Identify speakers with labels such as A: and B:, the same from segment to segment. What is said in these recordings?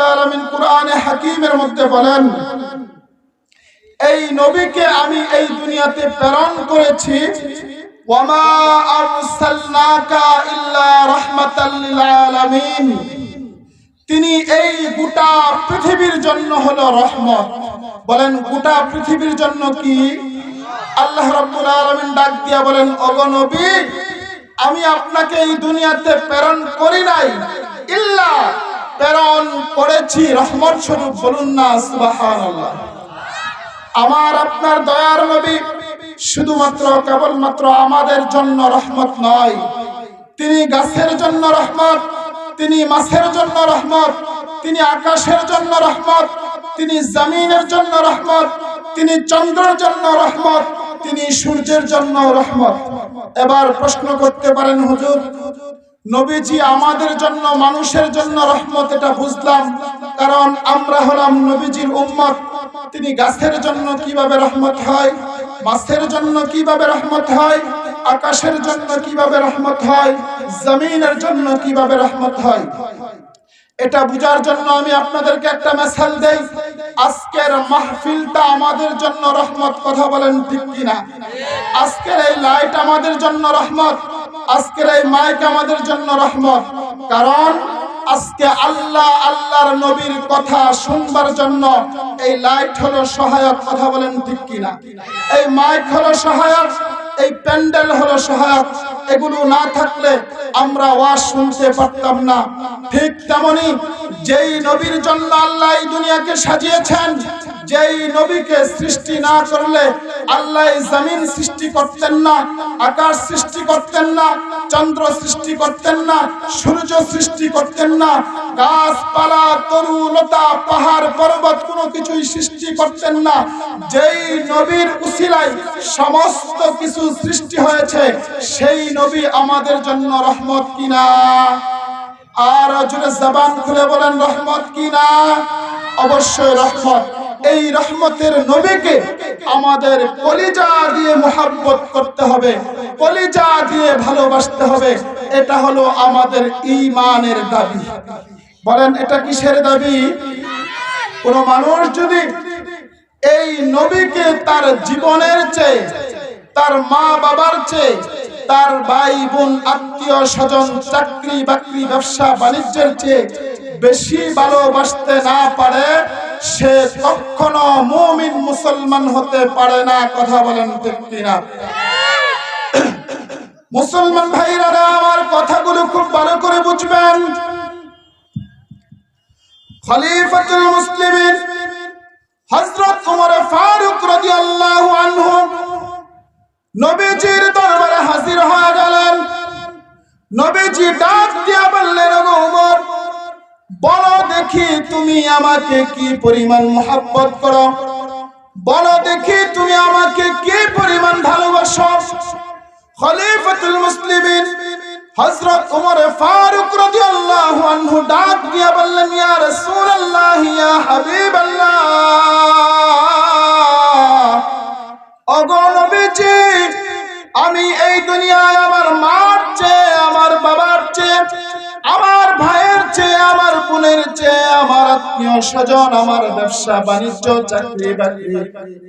A: রব্বুল মধ্যে বলেন, এই নবীকে আমি এই দুনিয়াতে প্রেরণ করেছি, ওয়ামা আরসালনাকা ইল্লা রাহমাতাল লিল আলামিন। তিনি এই গোটা পৃথিবীর জন্য হলো রহমত। বলেন, গোটা পৃথিবীর জন্য কি? আল্লাহ রাব্বুল আলামিন ডাক দিয়া বলেন, ওগো নবী, আমি আপনাকে এই দুনিয়াতে প্রেরণ করি নাই, ইল্লা প্রেরণ করেছি, রহমত স্বরূপ বলুন না আমার আপনার দয়ার নবী শুধুমাত্র, কেবলমাত্র আমাদের জন্য রহমত নয়। তিনি গাছের জন্য রহমত, তিনি মাছের জন্য রহমত, তিনি আকাশের জন্য রহমত, তিনি জমিনের জন্য রহমত, তিনি চন্দ্রের জন্য রহমত, তিনি সূর্যের জন্য রহমত। এবার প্রশ্ন করতে পারেন হুজুর নবীজি আমাদের জন্য, মানুষের জন্য রহমত এটা বুঝলাম। কারণ আমরা হলাম নবীজির উম্মত। তিনি গাছের জন্য কীভাবে রহমত হয়, মাছের জন্য কীভাবে রহমত হয়, আকাশের জন্য কীভাবে রহমত হয়, জমিনের জন্য কীভাবে রহমত হয়। এটা বুঝার জন্য আমি আপনাদেরকে একটা মেসাল দেই। আজকের মাহফিলটা আমাদের জন্য রহমত, কথা বলেন ঠিক কিনা? আজকের এই লাইট আমাদের জন্য রহমত। আজকের এই মাইক আমাদের জন্য রহমত। কারণ আজকে আল্লাহ আল্লাহর নবীর কথা শুনবার জন্য এই লাইট হলো সহায়ক, কথা বলেন ঠিক কিনা? এই মাইক হলো সহায়ক, এই প্যান্ডেল হলো সহায়ক। এগুলো না থাকলে আমরা ওয়াজ শুনতে পারতাম না। ঠিক তেমনি যেই নবীর জন্য আল্লাহ এই দুনিয়াকে সাজিয়েছেন, যেই নবীকে সৃষ্টি না করলে আল্লাহ জমিন সৃষ্টি করতেন না, আকাশ সৃষ্টি করতেন না, চন্দ্র সৃষ্টি করতেন না, সূর্য সৃষ্টি করতেন না, গাছপালা তরু লতা, পাহাড়, পর্বত কোনো কিছুই সৃষ্টি করতেন না। যেই নবীর উসিলায় সমস্ত কিছু সৃষ্টি হয়েছে, সেই নবী আমাদের জন্য রহমত কিনা? আর জুড়ে জবান খুলে বলেন, রহমত কিনা অবশ্যই রহমত। এই রহমতের নবীকে আমাদের কলিজা দিয়ে মোহাব্বত করতে হবে, কলিজা দিয়ে ভালোবাসতে হবে। এটা হলো আমাদের ঈমানের দাবি। বলেন, এটা কিসের দাবি? কোন মানুষ যদি এই নবীকে তার জীবনের চেয়ে, তার মা বাবার চেয়ে তার ভাই বোন, আত্মীয় স্বজন, চাকরি বাকরি, ব্যবসা বাণিজ্যের চেয়ে বেশি ভালোবাসতে না পারে, সে কখনো মুমিন মুসলমান হতে পারে না। কথা বলেন ঠিক কিনা? মুসলমান ভাইরা আমার কথাগুলো খুব ভালো করে বুঝবেন। খলিফাতুল তুমি আমাকে কি পরিমাণ মোহাব্বত করো? বলো দেখি তুমি আমাকে কি পরিমাণ ভালোবাসো? খলিফাতুল মুসলিমিন হযরত ওমর ফারুক রাদিয়াল্লাহু আনহু ডাক দিয়া বললেন, ইয়া রাসূলুল্লাহ, ইয়া হাবিবাল্লাহ। ওগো নবীজি, আমি এই দুনিয়ায় আমার মার চেয়ে, আমার বাবার চেয়ে, আমার ভাইয়ের চেয়ে, আমার বোনের চেয়ে স্বজন, আমার ব্যবসা, বাণিজ্য, চাকরি বাকরি,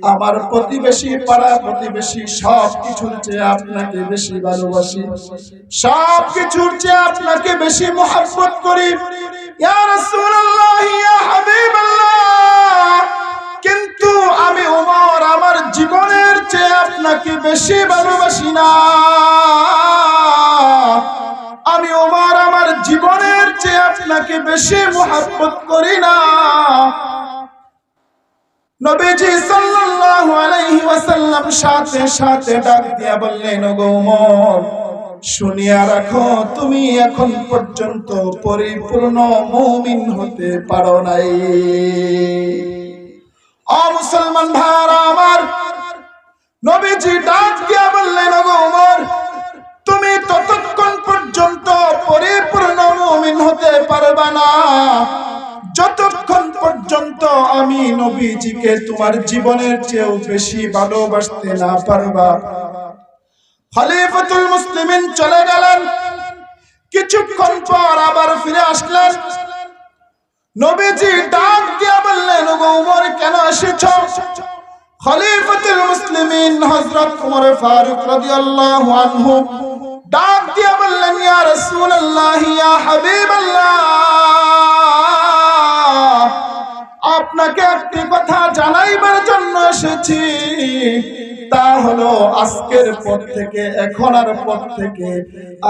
A: আমার প্রতিবেশী পাড়া, প্রতিবেশী চেয়ে আপনাকে বেশি ভালোবাসি। চেয়ে আপনাকে বেশি করি। কিন্তু আমি উমর আমার জীবনের চেয়ে আপনাকে বেশি ভালোবাসি না। আমি উমর জীবনের চেয়ে আপনাকে বেশি মোহাব্বত করি না। আলাইহি ওয়াসাল্লাম সাথে দিয়া শুনিয়া রাখো, তুমি এখন পর্যন্ত পরিপূর্ণ হতে পারো নাই। ও মুসলমান ভাইরা আমার, নবীজি ডাক দিয়া বললেন, ওগো উমর নবীজিকে তোমার জীবনের চেয়েও বেশি ভালোবাসতে না পারবা। খলিফাতুল মুসলিমিন চলে গেলেন। কিছুক্ষণ পর আবার ফিরে আসলেন। নবীজি ডাক দিয়া বললেন, "ওগো উমর, কেন এসেছ? খলিফাতুল মুসলিমিন হযরত উমর ফারুক রাদিয়াল্লাহু আনহু ডাক দিয়া বললেন, ইয়া রাসূলুল্লাহ, ইয়া হাবিবাল্লাহ। আপনাকে একটি কথা জানাইবার জন্য এসেছি। তা হলো আজকের পর থেকে এখন আর পর থেকে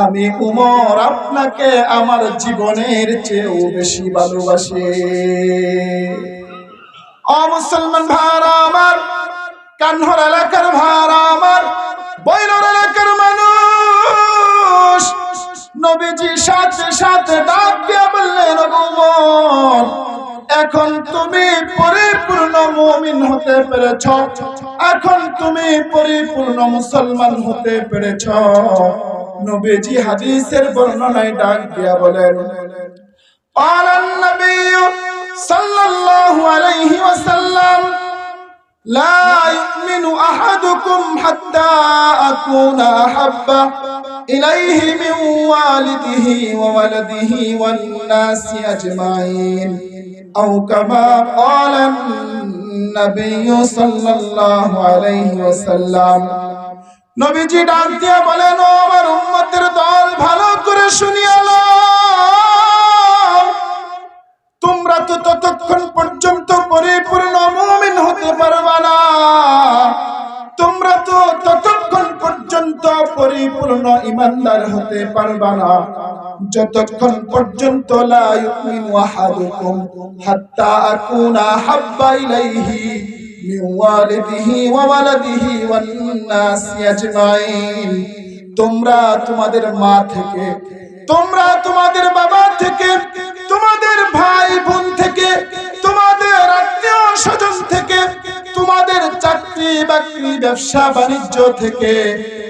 A: আমি উমর আপনাকে আমার জীবনের চেয়েও বেশি ভালোবাসি। অ মুসলমান ভাড়া আমার কান্হর এলাকার ভাড়া আমার বৈরর এলাকার মানুষ নবীজি সাথে সাথে ডাক দিয়ে বললেন "ওগো উমর, এখন তুমি পরিপূর্ণ মুমিন হতে পেরেছ এখন তুমি পরিপূর্ণ মুসলমান হতে পেরেছ নবীজি হাদিসের বর্ণনায় ডাক দিয়া বলেন قال النبي صلى الله عليه وسلم لا يؤمن أحدكم حتى أكون أحب إليه من والده وولده والناس أجمعين أو كما قال النبي صلى الله عليه وسلم নবীজি ডাক দিয়া বলেন ও আমার উম্মতের দল ভালো করে শুনিয়ালো তোমরা তো ততক্ষণ ইমানদার হতে পারবা না। যতক্ষণ পর্যন্ত তোমরা তোমাদের মা থেকে, তোমরা তোমাদের বাবা থেকে, তোমাদের ভাই বোন থেকে, তোমাদের আত্মীয় স্বজন থেকে, তোমাদের চাকরি বাকরি ব্যবসা বাণিজ্য থেকে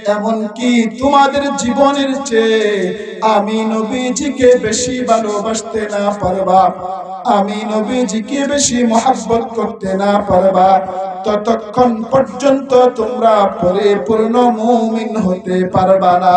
A: এমনকি তোমাদের জীবনের চেয়ে আমি নবীজিকে বেশি ভালোবাসতে না পারবা। আমি নবীজিকে বেশি মহাব্বত করতে না পারবা। ততক্ষণ পর্যন্ত তোমরা পরিপূর্ণ মুমিন হতে পারবা না।